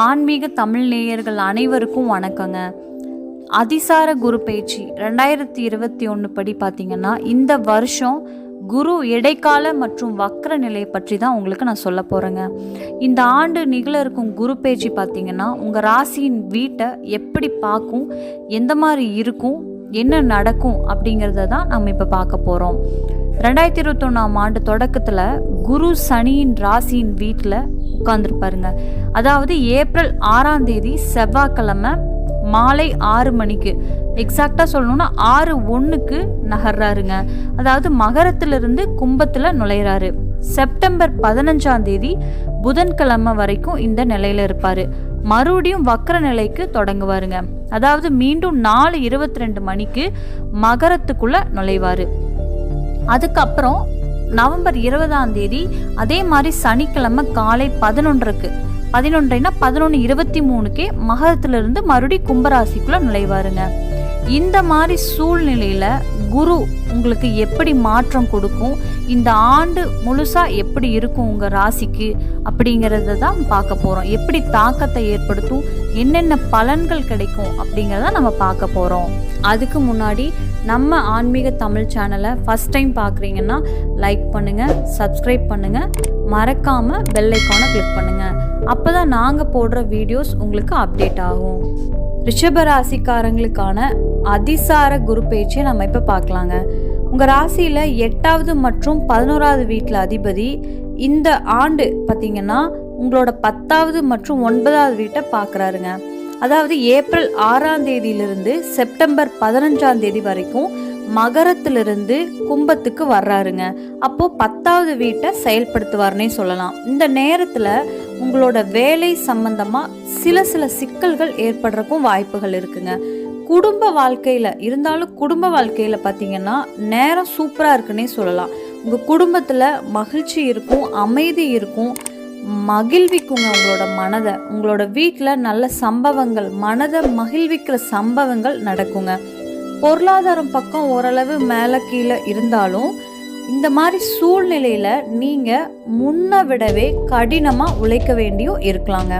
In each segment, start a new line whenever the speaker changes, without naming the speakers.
ஆன்மீக தமிழ் நேயர்கள் அனைவருக்கும் வணக்கங்க. அதிசார குரு பயிற்சி ரெண்டாயிரத்தி இருபத்தி ஒன்று படி பார்த்தீங்கன்னா இந்த வருஷம் குரு இடைக்கால மற்றும் வக்ர நிலை பற்றி தான் உங்களுக்கு நான் சொல்ல போகிறேங்க இந்த ஆண்டு நிகழ இருக்கும் குரு பயிற்சி பார்த்தீங்கன்னா உங்கள் ராசியின் வீட்டை எப்படி பார்க்கும் எந்த மாதிரி இருக்கும் என்ன நடக்கும் அப்படிங்கிறத தான் நம்ம இப்போ பார்க்க போகிறோம் ரெண்டாயிரத்தி இருபத்தொன்னாம் ஆண்டு தொடக்கத்தில் குரு சனியின் ராசியின் வீட்டில் உட்காந்துருப்பாருங்க அதாவது ஏப்ரல் ஆறாம் தேதி செவ்வாய்க்கிழமை மாலை ஆறு மணிக்கு. எக்ஸாக்டாக சொல்லணும்னா ஆறு ஒன்றுக்கு நகர்றாருங்க. அதாவது மகரத்திலிருந்து கும்பத்தில் நுழையிறாரு. செப்டம்பர் பதினஞ்சாம் தேதி புதன்கிழமை வரைக்கும் இந்த நிலையில் இருப்பார். மறுபடியும் வக்ர நிலைக்கு தொடங்குவாருங்க. அதாவது மீண்டும் நாலு இருபத்தி ரெண்டு மணிக்கு மகரத்துக்குள்ளே நுழைவார். அதுக்கப்புறம் நவம்பர் இருபதாம் தேதி அதே மாதிரி சனிக்கிழமை காலை பதினொன்றுக்கு. பதினொன்றைனா பதினொன்று இருபத்தி மூணுக்கே மகரத்திலிருந்து மறுபடி கும்பராசிக்குள்ளே நுழைவாருங்க. இந்த மாதிரி சூழ்நிலையில குரு உங்களுக்கு எப்படி மாற்றம் கொடுக்கும்? இந்த ஆண்டு முழுசா எப்படி இருக்கும் உங்க ராசிக்கு? அப்படிங்கிறத தான் பார்க்க போறோம். எப்படி தாக்கத்தை ஏற்படுத்தும்? என்னென்ன பலன்கள் கிடைக்கும்? அப்படிங்கிறத நம்ம பார்க்க போறோம். அதுக்கு முன்னாடி நம்ம ஆன்மீக தமிழ் சேனலை ஃபஸ்ட் டைம் பார்க்குறீங்கன்னா லைக் பண்ணுங்கள் சப்ஸ்கிரைப் பண்ணுங்கள் மறக்காமல் பெல் ஐக்கானை கிளிக் பண்ணுங்கள் அப்போ தான் நாங்கள் போடுற வீடியோஸ் உங்களுக்கு அப்டேட் ஆகும். ரிஷபராசிக்காரங்களுக்கான அதிசார குரு பேச்சை நம்ம இப்போ பார்க்கலாங்க. உங்கள் ராசியில் எட்டாவது மற்றும் பதினோராவது வீட்டில் அதிபதி இந்த ஆண்டு பார்த்தீங்கன்னா உங்களோட பத்தாவது மற்றும் ஒன்பதாவது வீட்டை பார்க்குறாருங்க அதாவது ஏப்ரல் ஆறாம் தேதியிலிருந்து செப்டம்பர் பதினஞ்சாம் தேதி வரைக்கும் மகரத்திலிருந்து கும்பத்துக்கு வர்றாருங்க. அப்போ பத்தாவது வீட்டை செயல்படுத்துவார்னே சொல்லலாம். இந்த நேரத்தில் உங்களோட வேலை சம்பந்தமா சில சில சிக்கல்கள் ஏற்படுறக்கும் வாய்ப்புகள் இருக்குங்க. குடும்ப வாழ்க்கையில இருந்தாலும் குடும்ப வாழ்க்கையில பார்த்தீங்கன்னா நேரம் சூப்பரா இருக்குன்னே சொல்லலாம். உங்க குடும்பத்துல மகிழ்ச்சி இருக்கும் அமைதி இருக்கும் மகிழ்விக்குங்க உங்களோட மனதை. உங்களோட வீட்டில் நல்ல சம்பவங்கள் மனதை மகிழ்விக்கிற சம்பவங்கள் நடக்குங்க. பொருளாதாரம் பக்கம் ஓரளவு மேலே கீழே இருந்தாலும் இந்த மாதிரி சூழ்நிலையில் நீங்கள் முன்ன விடவே கடினமாக உழைக்க வேண்டியும் இருக்கலாங்க.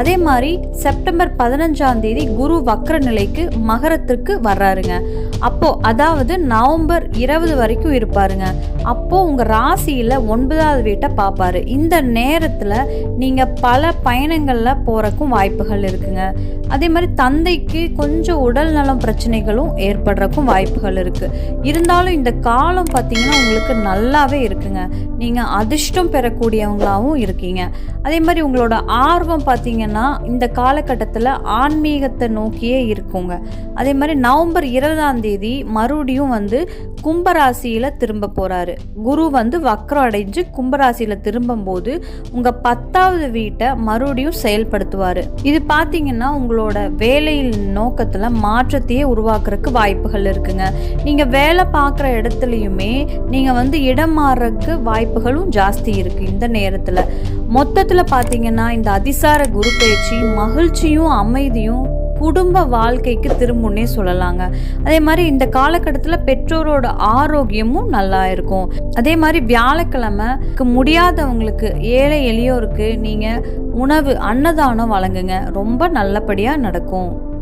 அதே மாதிரி செப்டம்பர் பதினஞ்சாம் தேதி குரு வக்ர நிலைக்கு மகரத்திற்கு வர்றாருங்க. அப்போ அதாவது நவம்பர் இருபது வரைக்கும் இருப்பாருங்க. அப்போ உங்க ராசியில ஒன்பதாவது வீட்டை பார்ப்பாரு இந்த நேரத்துல நீங்க பல பயணங்கள்ல போறக்கும் வாய்ப்புகள் இருக்குங்க. அதே மாதிரி தந்தைக்கு கொஞ்சம் உடல் நலம் பிரச்சனைகளும் ஏற்படுறக்கும் வாய்ப்புகள் இருக்கு. இருந்தாலும் இந்த காலம் பார்த்தீங்கன்னா உங்களுக்கு நல்லாவே இருக்குங்க. நீங்க அதிர்ஷ்டம் பெறக்கூடியவங்களாகவும் இருக்கீங்க. அதே மாதிரி உங்களோட ஆர்வம் பார்த்தீங்கன்னா இந்த காலகட்டத்தில் ஆன்மீகத்தை நோக்கியே இருக்குங்க. அதே மாதிரி நவம்பர் இருபதாம் தேதி மறுபடியும் வந்து கும்பராசியில் திரும்ப போகிறாரு குரு வந்து வக்ரம் அடைஞ்சு கும்பராசியில் திரும்பும்போது உங்கள் பத்தாவது வீட்டை மறுபடியும் செயல்படுத்துவார். இது பார்த்தீங்கன்னா உங்களோட வேலையில் நோக்கத்தில் மாற்றத்தையே உருவாக்குறதுக்கு வாய்ப்புகள் இருக்குங்க. நீங்கள் வேலை பார்க்குற இடத்துலையுமே நீங்கள் வந்து இடம் மாறுறதுக்கு வாய்ப்புகளும் ஜாஸ்தி இருக்குது இந்த நேரத்தில். மொத்தத்தில் பார்த்தீங்கன்னா இந்த அதிசார குரு பேச்சு மகிழ்ச்சியும் அமைதியும் குடும்ப வாழ்க்கைக்கு திரும்புன்னே சொல்லலாங்க. அதே மாதிரி இந்த காலகட்டத்தில் பெற்றோரோட ஆரோக்கியமும் நல்லா இருக்கும். அதே மாதிரி வியாழக்கிழமைக்கு முடியாதவங்களுக்கு ஏழை எளியோருக்கு நீங்கள் உணவு அன்னதானம் வழங்குங்க. ரொம்ப நல்லபடியாக நடக்கும்.